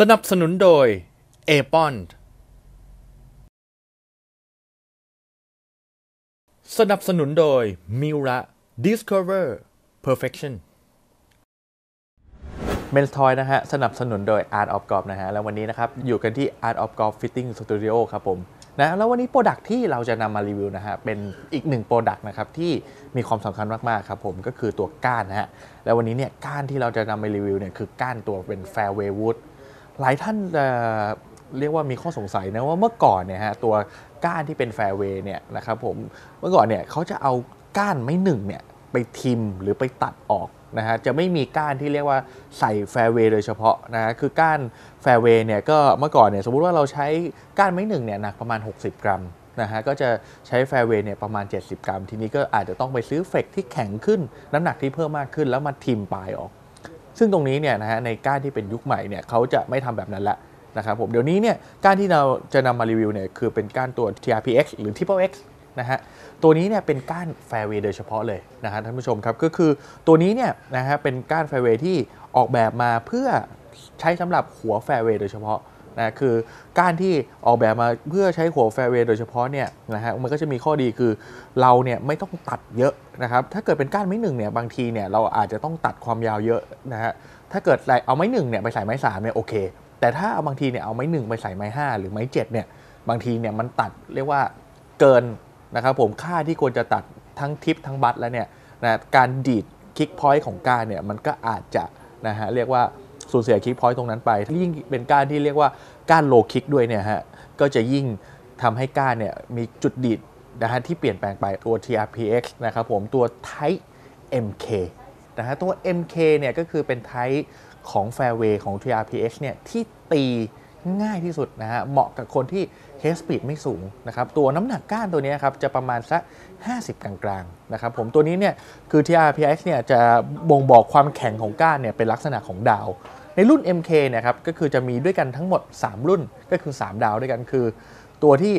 สนับสนุนโดย a อปอนสนับสนุนโดยมิระ Discover Perfection เมนทอยนะฮะ สนับสนุนโดย Art of Golf นะฮะ แล้ววันนี้นะครับ อยู่กันที่ Art of Golf Fitting Studio ครับผมนะแล้ววันนี้โปรดักที่เราจะนำมารีวิวนะฮะ เป็นอีกหนึ่งโปรดักนะครับ ที่มีความสำคัญมาก ๆ ครับผมก็คือตัวก้านนะฮะ แล้ววันนี้เนี่ยก้านที่เราจะนำมารีวิวเนี่ยคือก้านตัวเป็น Fairway Wood หลายท่านเรียกว่ามีข้อสงสัยนะว่าเมื่อก่อนเนี่ยฮะตัวก้านที่เป็นแฟร์เวย์เนี่ยนะครับผมเมื่อก่อนเนี่ยเขาจะเอาก้านไม้หนึ่งเนี่ยไปทิมหรือไปตัดออกนะฮะจะไม่มีก้านที่เรียกว่าใส่แฟร์เวย์โดยเฉพาะนะฮะคือก้านแฟร์เวย์เนี่ยก็เมื่อก่อนเนี่ยสมมุติว่าเราใช้ก้านไม้หนึ่งเนี่ยหนักประมาณ 60 กรัมนะฮะก็จะใช้แฟร์เวย์เนี่ยประมาณ 70 กรัม ทีนี้ก็อาจจะต้องไปซื้อเฟกที่แข็งขึ้น น้ำหนักที่เพิ่มมากขึ้นแล้วมาทิมปลายออก ซึ่งตรงนี้เนี่ยนะฮะในก้านที่เป็นยุคใหม่เนี่ยเขาจะไม่ทำแบบนั้นละนะครับผมเดี๋ยวนี้เนี่ยก้านที่เราจะนำมารีวิวเนี่ยคือเป็นก้านตัว TRPX หรือ Triple X นะฮะตัวนี้เนี่ยเป็นก้านแฟร์เวย์โดยเฉพาะเลยนะฮะท่านผู้ชมครับก็คือตัวนี้เนี่ยนะฮะเป็นก้านแฟร์เวย์ที่ออกแบบมาเพื่อใช้สำหรับหัวแฟร์เวย์โดยเฉพาะ นะคือก้านที่ออกแบบมาเพื่อใช้หัวแฟร์เวย์โดยเฉพาะเนี่ยนะฮะมันก็จะมีข้อดีคือเราเนี่ยไม่ต้องตัดเยอะนะครับถ้าเกิดเป็นก้านไม้หนึ่งเนี่ยบางทีเนี่ยเราอาจจะต้องตัดความยาวเยอะนะฮะถ้าเกิดเอาไม้หนึ่งเนี่ยไปใส่ไม้สามเนี่ยโอเค แต่ถ้าเอาบางทีเนี่ยเอาไม้หนึ่งไปใส่ไม้ห้าหรือไม้เจ็ดเนี่ยบางทีเนี่ยมันตัดเรียกว่าเกินนะครับผมค่าที่ควรจะตัดทั้งทิปทั้งบัตแล้วเนี่ยนะการดีดคิกพอยต์ของก้านเนี่ยมันก็อาจจะนะฮะเรียกว่า สูญเสียคิกพอยต์ตรงนั้นไป ยิ่งเป็นก้านที่เรียกว่าก้านโลคิกด้วยเนี่ยฮะ ก็จะยิ่งทำให้ก้านเนี่ยมีจุดดีดนะฮะที่เปลี่ยนแปลงไปตัว TRPX นะครับผมตัว Type MK นะฮะตัว MK เนี่ยก็คือเป็นไทป์ของ Fairway ของ TRPX เนี่ยที่ตีง่ายที่สุดนะฮะเหมาะกับคนที่ เคสปีดไม่สูงนะครับตัวน้ำหนักก้านตัวนี้ครับจะประมาณสัก 50 กลางๆนะครับผมตัวนี้เนี่ยคือ TRPX เนี่ยจะบ่งบอกความแข็งของก้านเนี่ยเป็นลักษณะของดาว ในรุ่น MK เนี่ยครับก็คือจะมีด้วยกันทั้งหมด 3 รุ่นก็คือ 3 ดาวด้วยกันคือ ตัวที่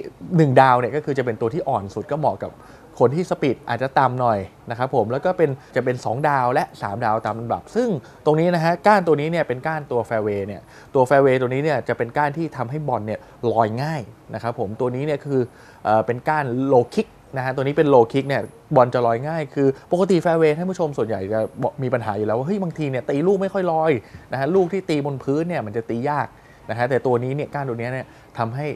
1 ดาวเนี่ยก็คือจะเป็นตัวที่อ่อนสุดก็เหมาะกับ คนที่สปีดอาจจะต่ำหน่อยนะครับผมแล้วก็เป็นจะเป็น 2 ดาวและ 3 ดาวตามลำดับ ซึ่งตรงนี้นะฮะก้านตัวนี้เนี่ยเป็นก้านตัวแฟร์เวย์เนี่ยตัวแฟร์เวย์ตัวนี้เนี่ยจะเป็นก้านที่ทำให้บอลเนี่ยลอยง่ายนะครับผมตัวนี้เนี่ยคือเออเป็นก้านโลคิกนะฮะตัวนี้เป็นโลคิกเนี่ยบอลจะลอยง่าย คือปกติแฟร์เวย์ท่านผู้ชมส่วนใหญ่จะมีปัญหาอยู่แล้วว่าเฮ้ยบางทีเนี่ยตีลูกไม่ค่อยลอยนะฮะลูกที่ตีบนพื้นเนี่ยมันจะตียากนะฮะแต่ตัวนี้เนี่ยก้านตัวนี้เนี่ยทำให้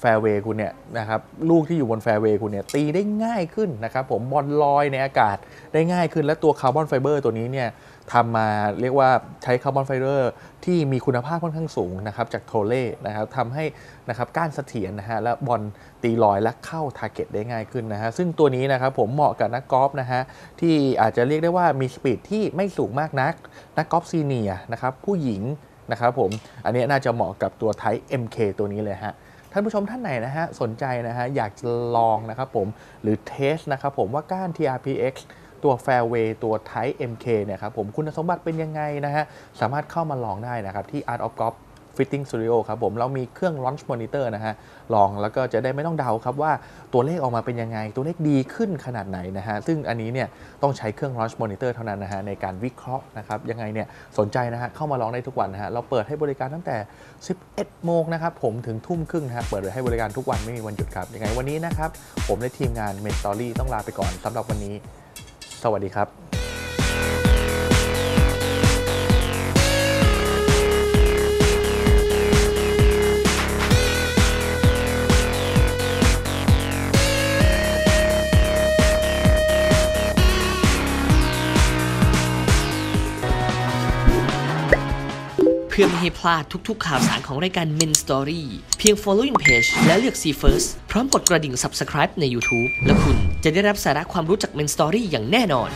แฟร์เวย์คุณเนี่ยนะครับลูกที่อยู่บนแฟร์เวย์คุณเนี่ยตีได้ง่ายขึ้นนะครับผมบอลลอยในอากาศได้ง่ายขึ้น และตัวคาร์บอนไฟเบอร์ตัวนี้เนี่ยทำมาเรียกว่าใช้คาร์บอนไฟเบอร์ที่มีคุณภาพค่อนข้างสูงนะครับจากโทเล่นะครับทำให้นะครับก้านเสถียรนะฮะและบอลตีลอยและเข้าทาร์เก็ตได้ง่ายขึ้นนะฮะซึ่งตัวนี้นะครับผมเหมาะกับนักกอล์ฟนะฮะที่อาจจะเรียกได้ว่ามีสปีดที่ไม่สูงมากนัก นักกอล์ฟซีเนียนะครับผู้หญิงนะครับผมอันนี้น่าจะเหมาะกับตัวไทป์ MK ตัวนี้เลยฮะ ท่านผู้ชมท่านไหนนะฮะสนใจนะฮะอยากจะลองนะครับผมหรือเทสนะครับผมว่าก้าน TRPX ตัว Fairway ตัว Type MK เนี่ยครับผมคุณสมบัติเป็นยังไงนะฮะสามารถเข้ามาลองได้นะครับที่ Art of Golf Fitting Studio ครับผมเรามีเครื่อง Launch Monitor นะฮะลองแล้วก็จะได้ไม่ต้องเดาครับว่าตัวเลขออกมาเป็นยังไง ตัวเลขดีขึ้นขนาดไหนนะฮะซึ่งอันนี้เนี่ยต้องใช้เครื่อง Launch Monitor เท่านั้นนะฮะในการวิเคราะห์นะครับยังไงเนี่ยสนใจนะฮะเข้ามาลองได้ทุกวันนะฮะเราเปิดให้บริการตั้งแต่ 11 โมงนะครับผมถึงทุ่มครึ่งนะฮะเปิดให้บริการทุกวันไม่มีวันหยุดครับยังไงวันนี้นะครับผมและทีมงาน Main t o r y ต้องลาไปก่อนสำหรับวันนี้ สวัสดีครับ พื่อไม่ให้พลาดทุกๆ ข่าวสารของรายการ Men Story เพียง following page และเลือก See First พร้อมกดกระดิ่ง subscribe ใน YouTube และคุณจะได้รับสาระความรู้จาก Men Story อย่างแน่นอน